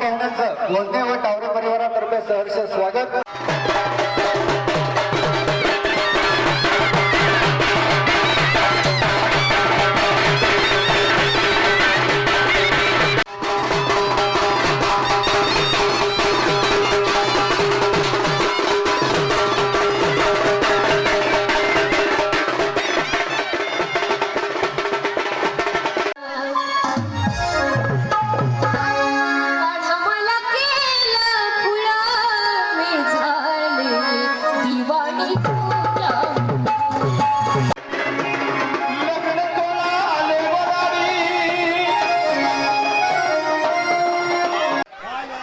पाहुण्यांचं व टावरे परिवारातर्फे सहर्ष स्वागत.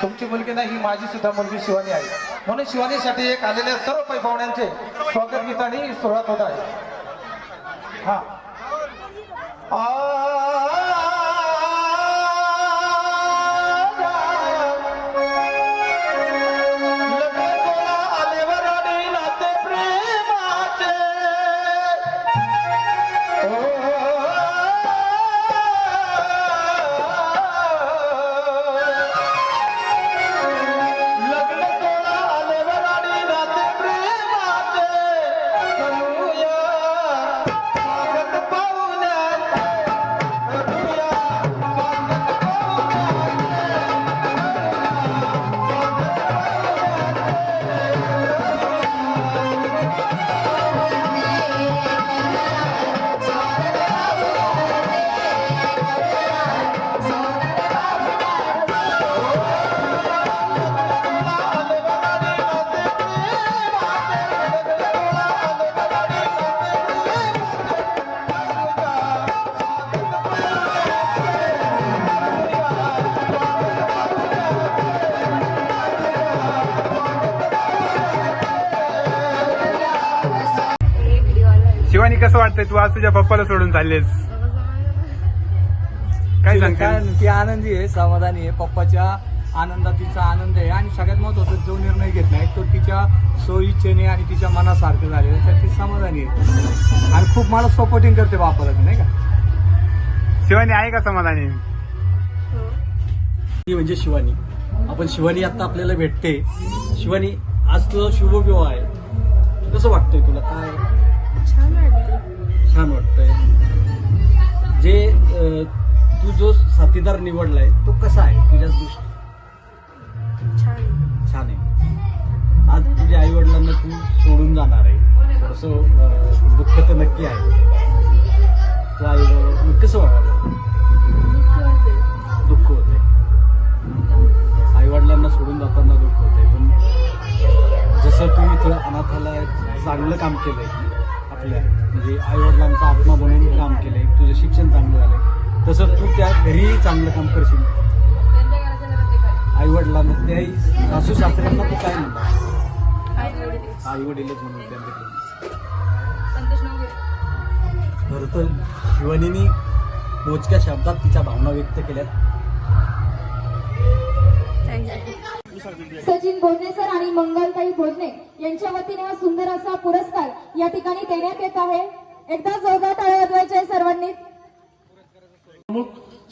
तुमची मुलगी नाही ही माझी सुद्धा मुलगी शिवानी आहे. म्हणून शिवानीसाठी एक आलेल्या सर्व पैपावण्यांचे स्वागत गीताने सुरुवात होत आहे. हा. शिवानी कसं वाटतंय तू? आज तुझ्या पप्पाला सोडून चाललेस. काय सांगते ती आनंदी आहे समाधानी आहे. पप्पाच्या आनंदात तिचा आनंद आहे. आणि सगळ्यात महत्त्वाचा जो निर्णय घेतलाय तो तिच्या सोयीच्छेने आणि तिच्या मनासारखं झालेलं आहे, तर ती समाधानी आहे. आणि खूप मला सपोर्टिंग करते बापाला नाही का? शिवानी आहे का समाधानी? ती म्हणजे शिवानी. आपण शिवानी आता आपल्याला भेटते. शिवानी आज तुझा शुभविवाह आहे. कसं वाटतंय तुला? काय? छान वाटते छान वाटतंय. जे तू जो साथीदार निवडलाय तो कसा आहे तुझ्या दृष्टी छान छान आहे. आज तुझ्या आई वडिलांना तू सोडून जाणार आहे. थोडंसं दुःख तर नक्की आहे. आई कसं वाटतं दुःख होते आई वडिलांना सोडून जाताना दुःख होते पण जसं तू इथं अनाथाला चांगलं काम केलंय आपल्या म्हणजे आईवडिलांचा आत्मा बनवून काम केलंय तुझं शिक्षण चांगलं झालंय. तसं तू त्या घरीही चांगलं काम करशील. आईवडिलांना त्याही त्या सासू सासऱ्यांना तू काय म्हणतो आईवडीलच म्हणून खरं तर शिवानीने मोजक्या शब्दात तिच्या भावना व्यक्त केल्यात. सचिन भोजने सर आणि मंगलताई भोजने यांच्या वतीने हा सुंदर असा पुरस्कार या ठिकाणी देण्यात येत आहे. एकदा जोरदार टाळ्या वाजवायच्या आहे सर्वांनी. प्रमुख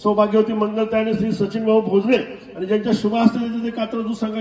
सौभाग्यवती मंगलताई आणि श्री सचिन भाऊ भोजने आणि ज्यांच्या शुभ हस्ते कात्र संघ